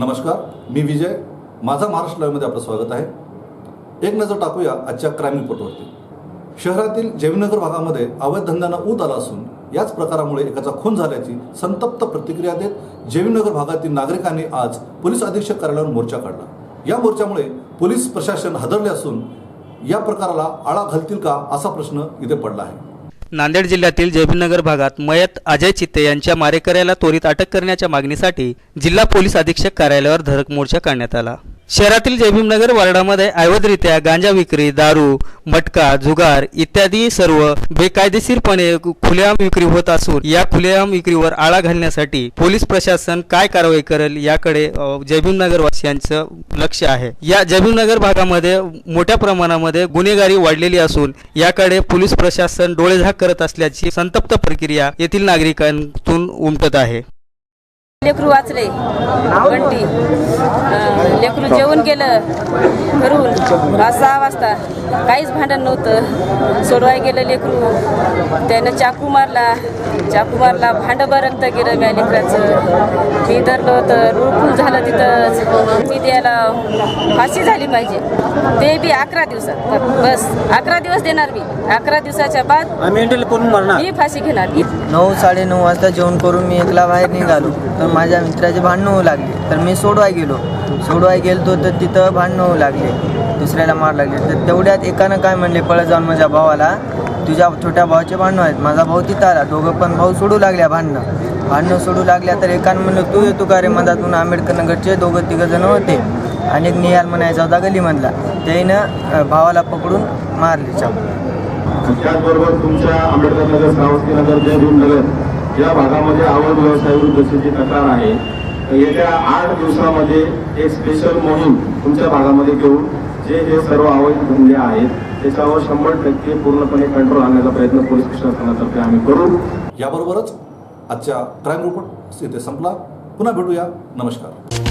नमस्कार मी विजय. माझा महाराष्ट्र लाईव्हमध्ये आपलं स्वागत आहे. एक नजर टाकूया आजच्या क्राईम रिपोर्टवरती शहरातील जयनगर भागामध्ये अवैध धंद्यांना ऊत आला असून याच प्रकारामुळे एकाचा खून झाल्याची संतप्त प्रतिक्रिया देत जयनगर भागातील नागरिकांनी आज पोलीस अधीक्षक कार्यालयावर मोर्चा काढला. या मोर्चामुळे पोलीस प्रशासन हादरले असून या प्रकाराला आळा घालतील का असा प्रश्न इथे पडला आहे. नांदेड जिल्ह्यातील जयभीमनगर भागात मयत अजय चित्ते यांच्या मारेकऱ्याला त्वरित अटक करण्याच्या मागणीसाठी जिल्हा पोलीस अधीक्षक कार्यालयावर धडक मोर्चा काढण्यात आला. शहरातील जयभीमनगर वार्डामध्ये अवैधरित्या गांजा विक्री दारू मटका जुगार इत्यादी सर्व बेकायदेशीरपणे खुलेआम विक्री होत असून या खुलेआम विक्रीवर आळा घालण्यासाठी पोलीस प्रशासन काय कारवाई करेल याकडे जयभीमनगर वासियांचं लक्ष आहे. या जयभीमनगर भागामध्ये मोठ्या प्रमाणामध्ये गुन्हेगारी वाढलेली असून याकडे पोलीस प्रशासन डोळेझाक करत असल्याची संतप्त प्रक्रिया येथील नागरिकांतून उमटत आहे. लेकरू वाचले. बंटी लेकरू जेवण गेलं घरून. पाच सहा वाजता काहीच भांडण नव्हतं. सोडवाय गेलं लेकरू. त्यानं चाकू मारला. चाकू मारला भांडं बरकतं गेलं म्या लेकराचं. मी धरलं होतं. रुळफुल झालं तिथंच. मी त्याला फाशी झाली पाहिजे. ते बी अकरा दिवसात. बस. अकरा दिवस देणार मी. अकरा दिवसाच्या बाद मी फाशी घेणार. नऊ साडेनऊ वाजता जेवण करून मी एकला बाहेर निघालो. तर माझ्या मित्राचे भांडणं होऊ लागले. तर मी सोडवाय गेलो. सोडवाय गेलो तर तिथं भांडणं होऊ लागले. दुसऱ्याला मार लागले. तर तेवढ्यात एकानं काय म्हणले पळत जाऊन माझ्या भावाला. तुझ्या छोट्या भावाचे भांडणं आहेत. माझा भाऊ तिथं आला. दोघं पण भाऊ सोडू लागल्या भांडणं. भांडणं सोडू लागल्या तर एकानं म्हणलं तू येतो का रे? मधातून आंबेडकर नगरचे दोघं तिघं जण होते. आणि एक निहाल म्हणायचा होता गलीमधला त्याईनं भावाला पकडून मारले. चाकू त्याचबरोबर तुमच्या आंबेडकर नगर श्रावस्ती नगर जय नगर या भागामध्ये अवैध व्यवसायाविरुद्धची जी तक्रार आहे. तर येत्या आठ दिवसामध्ये एक स्पेशल मोहीम तुमच्या भागामध्ये घेऊन जे हे सर्व अवैध धंदे आहेत त्याच्यावर शंभर टक्के पूर्णपणे कंट्रोल आणण्याचा प्रयत्न पोलीस प्रशासनातर्फे आम्ही करू. याबरोबरच आजच्या क्राईम रिपोर्ट इथे संपला. पुन्हा भेटूया. नमस्कार.